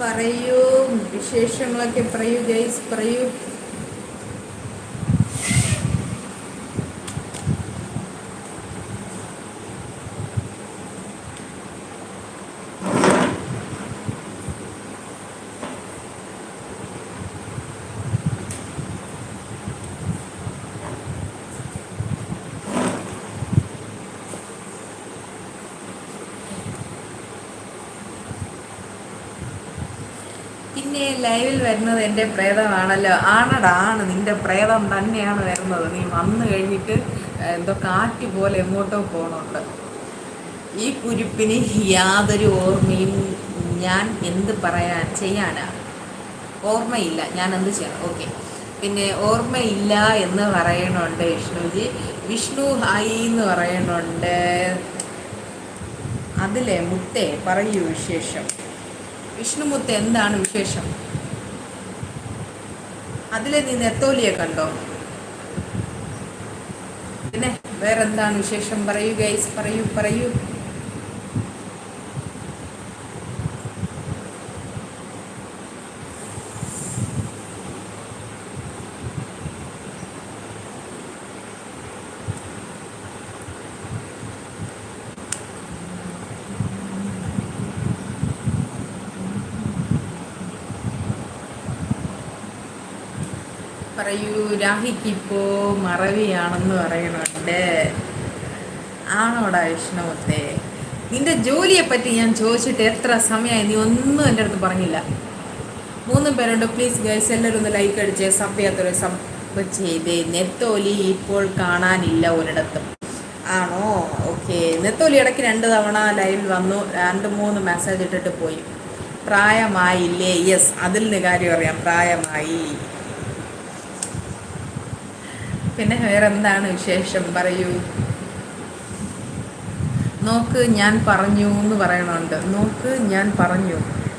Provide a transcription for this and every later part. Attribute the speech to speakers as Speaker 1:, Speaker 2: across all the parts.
Speaker 1: പറയൂ. വിശേഷങ്ങളൊക്കെ പറയൂ ഗൈസ് പറയൂ. പിന്നെ ലൈവിൽ വരുന്നത് എന്റെ പ്രേതമാണല്ലോ. ആണടാ ആണ്. നിന്റെ പ്രേതം തന്നെയാണ് വരുന്നത്. നീ വന്നു കഴിഞ്ഞിട്ട് എന്തോ കാറ്റ് പോലെ എങ്ങോട്ടോ പോകണുണ്ട് ഈ കുരിപ്പിന് യാതൊരു ഓർമ്മയും ഞാൻ എന്ത് പറയാൻ ചെയ്യാനാ? ഓർമ്മയില്ല. ഞാൻ എന്ത് ചെയ്യണം? ഓക്കെ. പിന്നെ ഓർമ്മയില്ല എന്ന് പറയണുണ്ട് വിഷ്ണുജി. വിഷ്ണു ഹായി എന്ന് പറയണുണ്ട്. അതിലെ മുത്തേ പറയൂ വിശേഷം. വിഷ്ണുമുത്ത് എന്താണ് വിശേഷം? അതിലെ നീ നെത്തോലിയെ കണ്ടോ? പിന്നെ വേറെന്താണ് വിശേഷം? പറയൂ ഗൈസ് പറയൂ പറയൂ. പറയൂ രാഹിക്ക് ഇപ്പോ മറവിയാണെന്ന് പറയുന്നുണ്ട്. ആണോടാ വിഷ്ണുത്തെ നിന്റെ ജോലിയെ പറ്റി ഞാൻ ചോദിച്ചിട്ട് എത്ര സമയമായി നീ ഒന്നും എന്റെ അടുത്ത് പറഞ്ഞില്ല. മൂന്നും പേരുണ്ട്. പ്ലീസ് ഗൈസ് എല്ലാവരും ഒന്ന് ലൈക്ക് അടിച്ച് സബ് ചെയ്യാത്തൊരു സബ് ചെയ്ത്. നെത്തോലി ഇപ്പോൾ കാണാനില്ല ഒരിടത്തും. ആണോ? ഓക്കെ നെത്തോലി ഇടയ്ക്ക് രണ്ട് തവണ ലൈവിൽ വന്നു. രണ്ട് മൂന്ന് മെസ്സേജ് ഇട്ടിട്ട് പോയി. പ്രായമായില്ലേ? യെസ് അതിൽ നിന്ന് കാര്യം അറിയാം. പ്രായമായി. പിന്നെ വേറെ എന്താണ് വിശേഷം? പറയൂ. നോക്ക് ഞാൻ പറഞ്ഞു എന്ന് പറയണുണ്ട്. നോക്ക് ഞാൻ പറഞ്ഞു.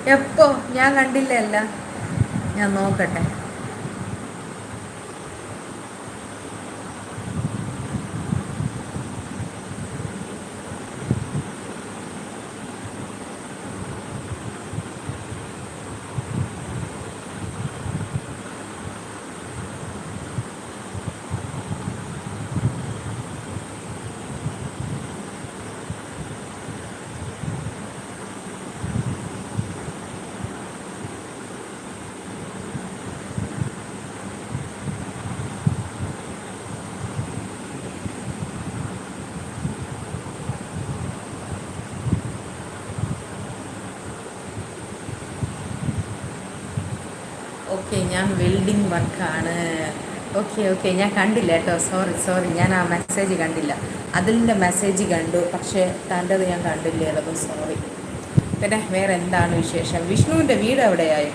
Speaker 1: എപ്പോ? ഞാൻ കണ്ടില്ല അല്ല ഞാൻ നോക്കട്ടെ. ഓക്കെ ഞാൻ വെൽഡിങ് വർക്കാണ്. ഓക്കെ ഓക്കെ ഞാൻ കണ്ടില്ല കേട്ടോ. സോറി സോറി ഞാൻ ആ മെസ്സേജ് കണ്ടില്ല. അതിന്റെ മെസ്സേജ് കണ്ടു പക്ഷേ തന്റെത് ഞാൻ കണ്ടില്ലായിരുന്നു സോറി. പിന്നെ വേറെ എന്താണ് വിശേഷം? വിഷ്ണുവിന്റെ വീട് എവിടെയായി?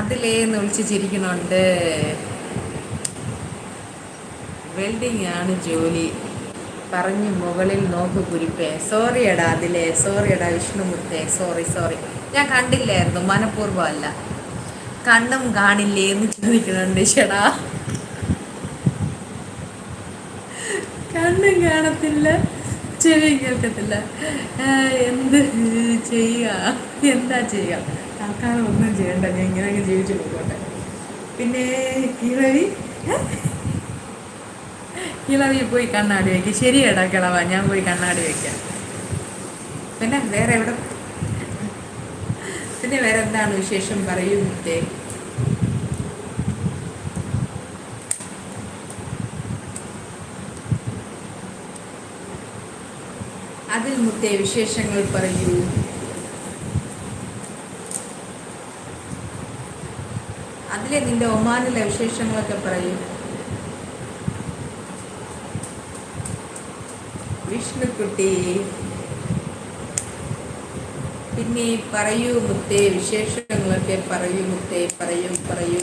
Speaker 1: അതിലേന്ന് വിളിച്ച് ചിരിക്കുന്നുണ്ട്. വെൽഡിങ് ആണ് ജോലി. പറഞ്ഞു മുകളിൽ നോക്ക് കുരിപ്പേ. സോറി എടാ അതിലെ. സോറി എടാ വിഷ്ണുമുത്തേ. സോറി സോറി ഞാൻ കണ്ടില്ലായിരുന്നു. മനഃപൂർവം അല്ല കണ്ണും കാണില്ലേ എന്ന് ചോദിക്കുന്നുണ്ട് ചേടാ കണ്ണും കാണത്തില്ല. ചെവി കേൾക്കത്തില്ല. എന്ത് ചെയ്യുക എന്താ ചെയ്യുക തൽക്കാലം ഒന്നും ചെയ്യണ്ട. ഞാൻ ഇങ്ങനെ ജീവിച്ചു പോകട്ടെ. പിന്നെ കിളവി കിളവി പോയി കണ്ണാടി വയ്ക്കും ശരിയടാ കിളവ ഞാൻ പോയി കണ്ണാടി വയ്ക്കാം പിന്നെ വേറെ എവിടെ? പിന്നെ വേറെ എന്താണ് വിശേഷം? പറയൂ മുത്തേ അതിൽ മുത്തേ വിശേഷങ്ങൾ പറയൂ. അതിലെ നിന്റെ ഒമാനിലെ വിശേഷങ്ങളൊക്കെ പറയൂ. വിഷ്ണുക്കുട്ടി പിന്നെ പറയൂ മുത്തേ വിശേഷങ്ങളൊക്കെ പറയൂ മുത്തേ പറയൂ പറയൂ.